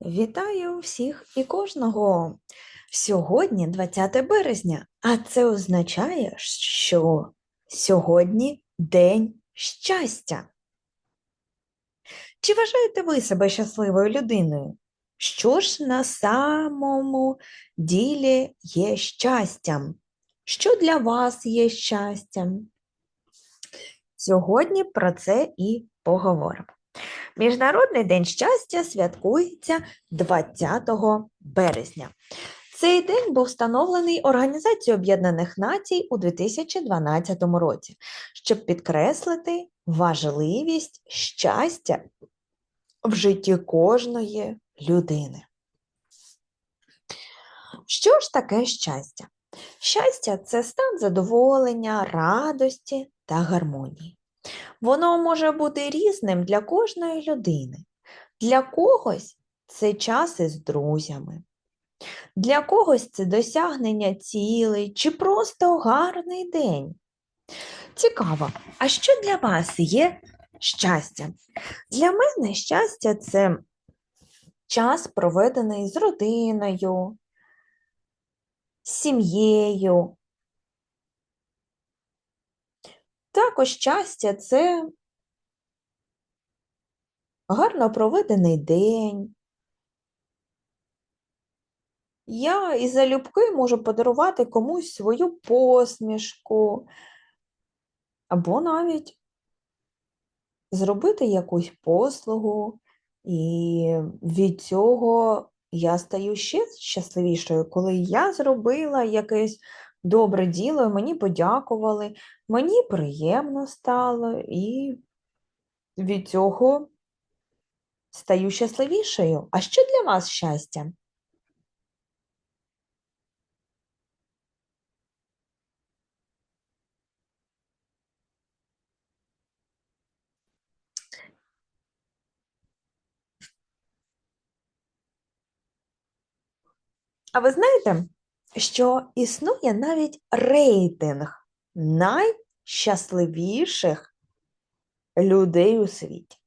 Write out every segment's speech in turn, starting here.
Вітаю всіх і кожного. Сьогодні 20 березня, а це означає, що сьогодні День щастя. Чи вважаєте ви себе щасливою людиною? Що ж на самому ділі є щастям? Що для вас є щастям? Сьогодні про це і поговоримо. Міжнародний день щастя святкується 20 березня. Цей день був встановлений Організацією Об'єднаних Націй у 2012 році, щоб підкреслити важливість щастя в житті кожної людини. Що ж таке щастя? Щастя це стан задоволення, радості та гармонії. Воно може бути різним для кожної людини. Для когось це час із друзями, для когось це досягнення цілей чи просто гарний день. Цікаво, а що для вас є щастя? Для мене щастя це час, проведений з родиною, з сім'єю, Також щастя це гарно проведений день. Я із залюбки можу подарувати комусь свою посмішку, або навіть зробити якусь послугу, і від цього я стаю ще щасливішою, коли я зробила якесь добре діло, мені подякували, мені приємно стало, і від цього стаю щасливішою. А що для вас щастя? А ви знаєте, що існує навіть рейтинг найщасливіших людей у світі.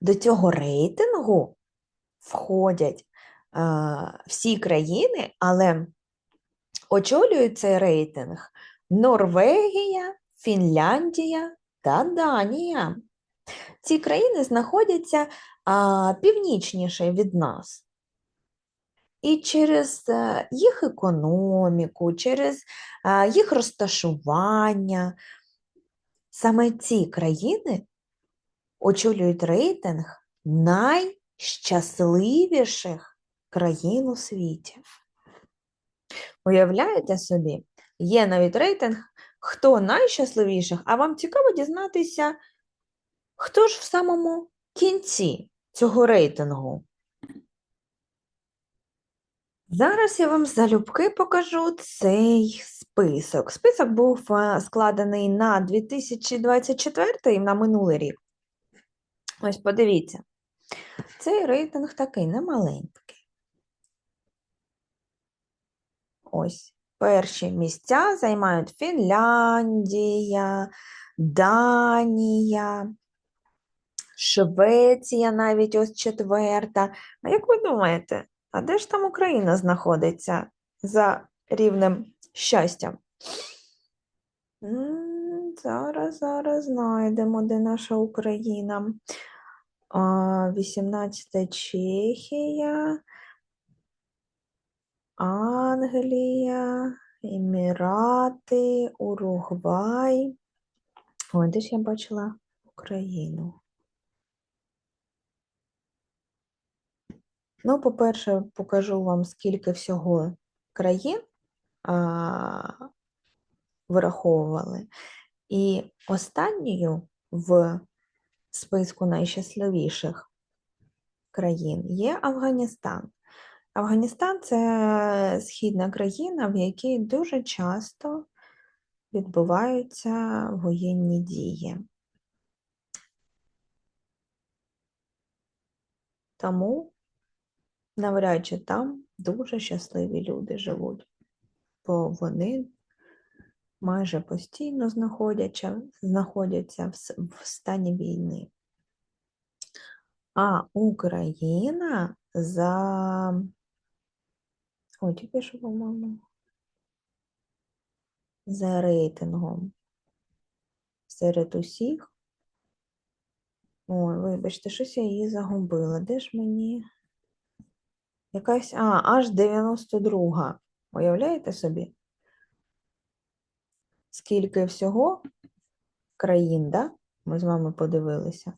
До цього рейтингу входять а, всі країни, але очолюють цей рейтинг Норвегія, Фінляндія та Данія. Ці країни знаходяться а, північніше від нас. І через е, їх економіку, через їх розташування, саме ці країни очолюють рейтинг найщасливіших країн у світі. Уявляєте собі, є навіть рейтинг, хто найщасливіших, а вам цікаво дізнатися, хто ж в самому кінці цього рейтингу. Зараз я вам залюбки покажу цей список. Список був е, складений на 2024 на минулий рік. Ось подивіться, цей рейтинг такий немаленький. Ось перші місця займають Фінляндія, Данія, Швеція навіть ось четверта. А як ви думаєте? А де ж там Україна знаходиться за рівнем щастя? Зараз, зараз знайдемо, де наша Україна. 18 Чехія, Англія, Емірати, Уругвай. Ой, де ж я бачила Україну? Ну, по-перше, покажу вам, скільки всього країн а, вираховували. І останньою в списку найщасливіших країн є Афганістан. Афганістан це східна країна, в якій дуже часто відбуваються воєнні дії. Тому навряд чи там дуже щасливі люди живуть, бо вони майже постійно знаходяться, знаходяться в стані війни. А Україна за. Ой, тільки що, по-моєму. За рейтингом серед усіх. Ой, вибачте, щось я її загубила. Де ж мені? Якась. А, аж 92. Уявляєте собі? Скільки всього країн, да? Ми з вами подивилися.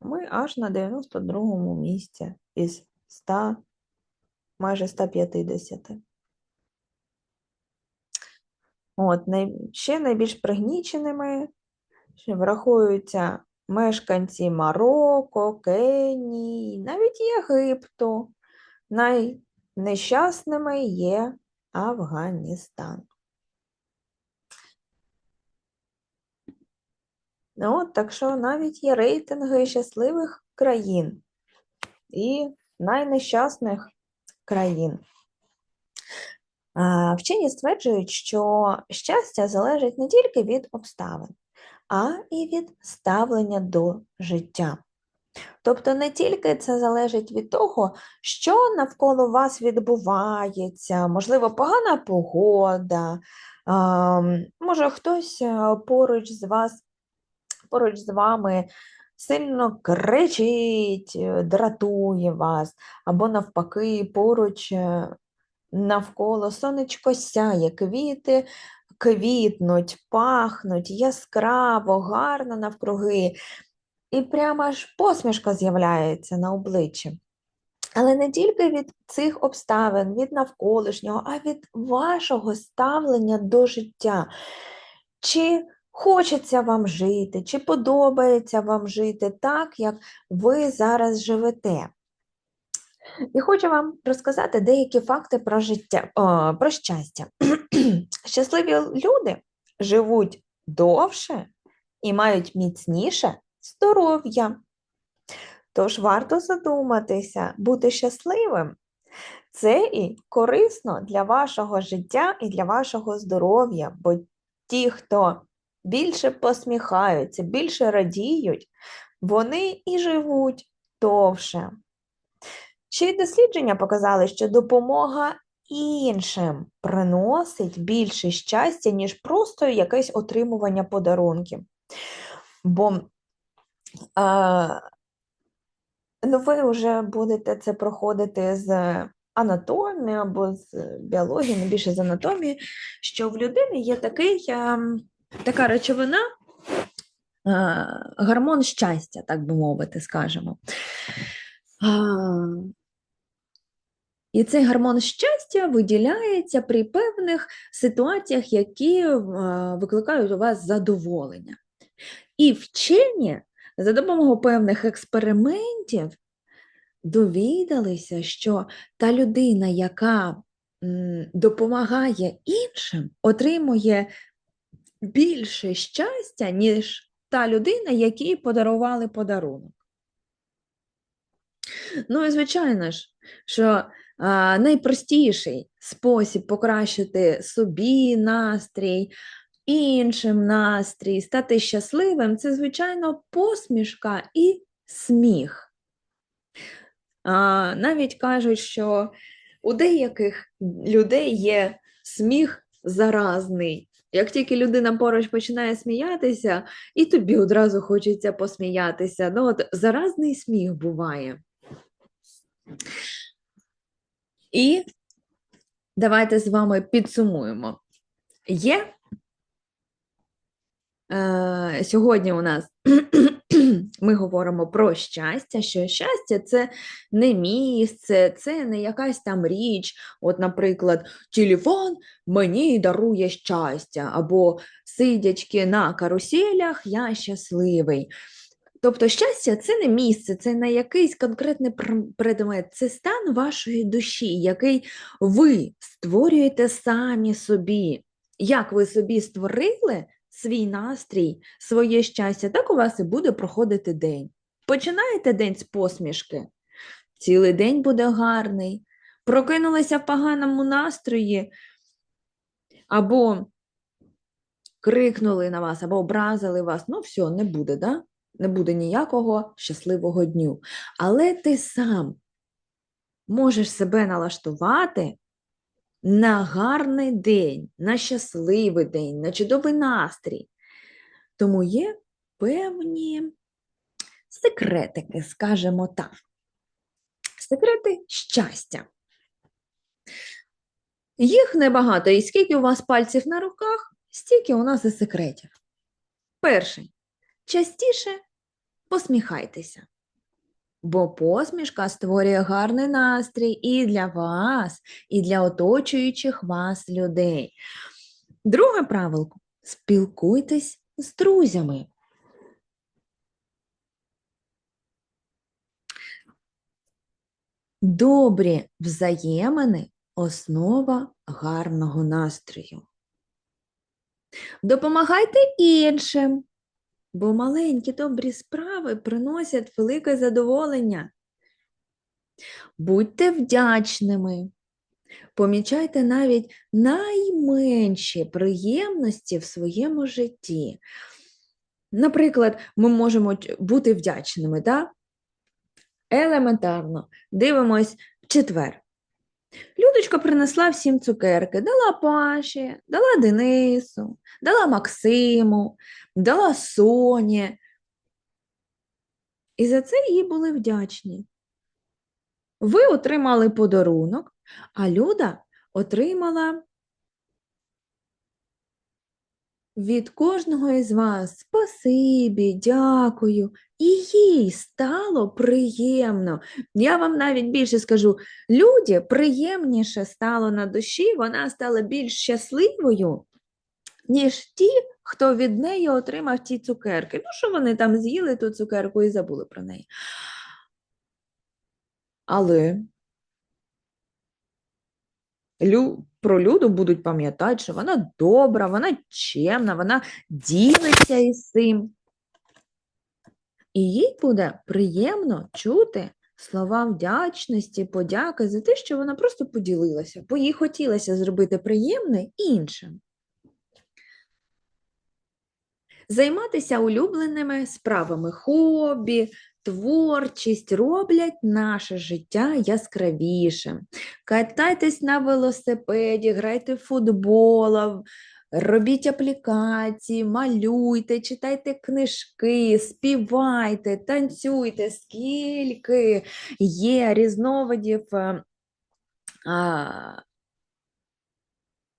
Ми аж на 92-му місці із 100, майже 150. От, ще найбільш пригніченими враховуються мешканці Марокко, Кенії, навіть Єгипту. Найнещасними є Афганістан. Ну, так що навіть є рейтинги щасливих країн і найнещасних країн. Вчені стверджують, що щастя залежить не тільки від обставин, а і від ставлення до життя. Тобто не тільки це залежить від того, що навколо вас відбувається, можливо, погана погода, може хтось е, поруч з вас, поруч з вами сильно кричить, е, дратує вас, або навпаки, поруч е, навколо сонечко сяє, квіти квітнуть, пахнуть яскраво, гарно навкруги, і прямо аж посмішка з'являється на обличчі. Але не тільки від цих обставин, від навколишнього, а від вашого ставлення до життя. Чи хочеться вам жити, чи подобається вам жити так, як ви зараз живете? І хочу вам розказати деякі факти про життя, о, про щастя. Щасливі люди живуть довше і мають міцніше здоров'я. Тож варто задуматися, бути щасливим. Це і корисно для вашого життя і для вашого здоров'я, бо ті, хто більше посміхаються, більше радіють, вони і живуть довше. Ще й дослідження показали, що допомога іншим приносить більше щастя, ніж просто якесь отримування подарунків. Бо а, ну, ви вже будете це проходити з анатомії або з біології, не більше з анатомії, що в людини є такий, а, така речовина. Гормон щастя, так би мовити, скажемо. І цей гормон щастя виділяється при певних ситуаціях, які е, викликають у вас задоволення. І вчені за допомогою певних експериментів довідалися, що та людина, яка допомагає іншим, отримує більше щастя, ніж та людина, якій подарували подарунок. Ну і звичайно ж, що найпростіший спосіб покращити собі настрій, іншим настрій, стати щасливим це, звичайно, посмішка і сміх. А, Навіть кажуть, що у деяких людей є сміх заразний. Як тільки людина поруч починає сміятися, і тобі одразу хочеться посміятися. Ну, от Заразний сміх буває. І давайте з вами підсумуємо. Є е, сьогодні у нас ми говоримо про щастя, що щастя це не місце, це не якась там річ. От, наприклад, телефон мені дарує щастя, або сидячки на каруселях, я щасливий. Тобто щастя це не місце, це не якийсь конкретний предмет, це стан вашої душі, який ви створюєте самі собі. Як ви собі створили свій настрій, своє щастя, так у вас і буде проходити день. Починаєте день з посмішки, цілий день буде гарний, прокинулися в поганому настрої, або крикнули на вас, або образили вас, ну все, не буде, да? Не буде ніякого щасливого дню. Але ти сам можеш себе налаштувати на гарний день, на щасливий день, на чудовий настрій. Тому є певні секретики, скажімо так. Секрети щастя. Їх небагато, і скільки у вас пальців на руках, стільки у нас і секретів. Перший. Частіше посміхайтеся, бо посмішка створює гарний настрій і для вас, і для оточуючих вас людей. Друге правило спілкуйтесь з друзями. Добрі взаємини основа гарного настрою. Допомагайте іншим, бо маленькі добрі справи приносять велике задоволення. Будьте вдячними. Помічайте навіть найменші приємності в своєму житті. Наприклад, ми можемо бути вдячними, да? Елементарно. Дивимось в четвер. Людочка принесла всім цукерки, дала Паші, дала Денису, дала Максиму, дала Соні. І за це їй були вдячні. Ви отримали подарунок, а Люда отримала від кожного із вас спасибі, дякую. І їй стало приємно. Я вам навіть більше скажу, Люді приємніше стало на душі, вона стала більш щасливою, ніж ті, хто від неї отримав ті цукерки. Ну, що вони там з'їли ту цукерку і забули про неї. Але Лю... про Люду будуть пам'ятати, що вона добра, вона чемна, вона ділиться із цим. І їй буде приємно чути слова вдячності, подяки за те, що вона просто поділилася, бо їй хотілося зробити приємне іншим. Займатися улюбленими справами, хобі, творчість роблять наше життя яскравішим. Катайтесь на велосипеді, грайте в футбол, робіть аплікації, малюйте, читайте книжки, співайте, танцюйте, скільки є різновидів е,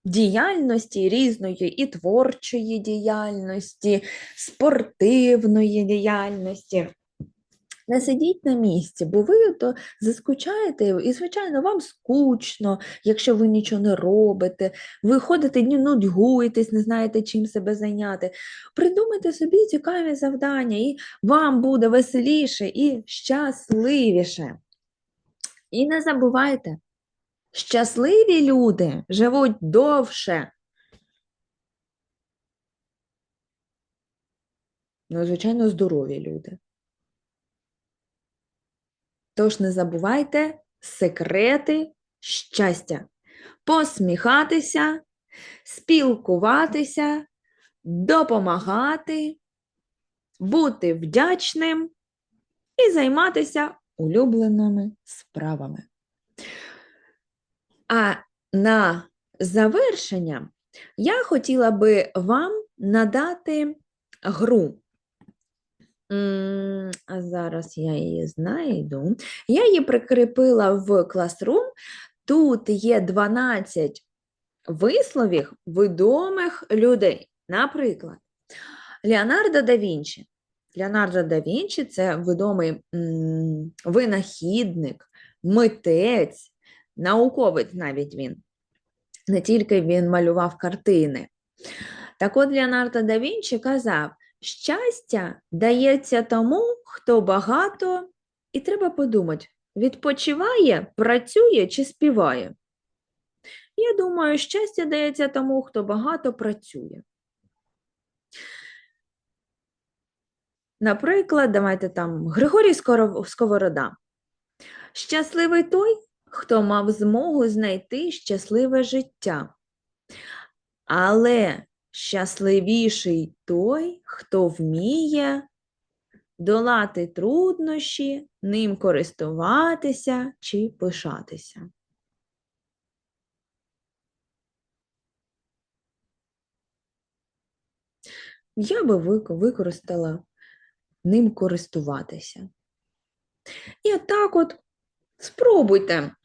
діяльності різної і творчої діяльності, спортивної діяльності. Не сидіть на місці, бо ви то заскучаєте, і, звичайно, вам скучно, якщо ви нічого не робите, ви ходите, ні, нудьгуєтесь, не знаєте, чим себе зайняти. Придумайте собі цікаві завдання, і вам буде веселіше і щасливіше. І не забувайте, щасливі люди живуть довше. Ну, звичайно, здорові люди. Тож не забувайте секрети щастя. Посміхатися, спілкуватися, допомагати, бути вдячним і займатися улюбленими справами. А на завершення я хотіла би вам надати гру. А зараз я її знайду. Я її прикріпила в Classroom. Тут є 12 висловів відомих людей. Наприклад, Леонардо да Вінчі. Леонардо да Вінчі це відомий винахідник, митець, науковець навіть він. Не тільки він малював картини. Так от Леонардо да Вінчі казав, щастя дається тому, хто багато, і треба подумати, відпочиває, працює чи співає. Я думаю, щастя дається тому, хто багато працює. Наприклад, давайте там Григорій Сковорода. Щасливий той, хто мав змогу знайти щасливе життя. Але щасливіший той, хто вміє долати труднощі, ним користуватися чи пишатися. Я би використала ним користуватися. І отак от спробуйте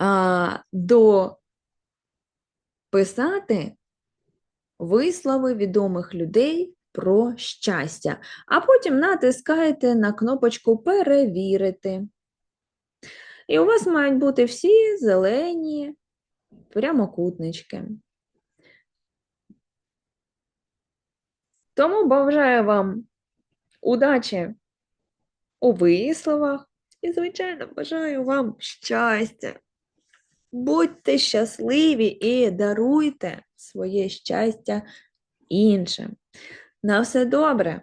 а, дописати вислови відомих людей про щастя, а потім натискаєте на кнопочку Перевірити. І у вас мають бути всі зелені прямокутнички. Тому бажаю вам удачі у висловах і, звичайно, бажаю вам щастя. Будьте щасливі і даруйте своє щастя іншим. На все добре!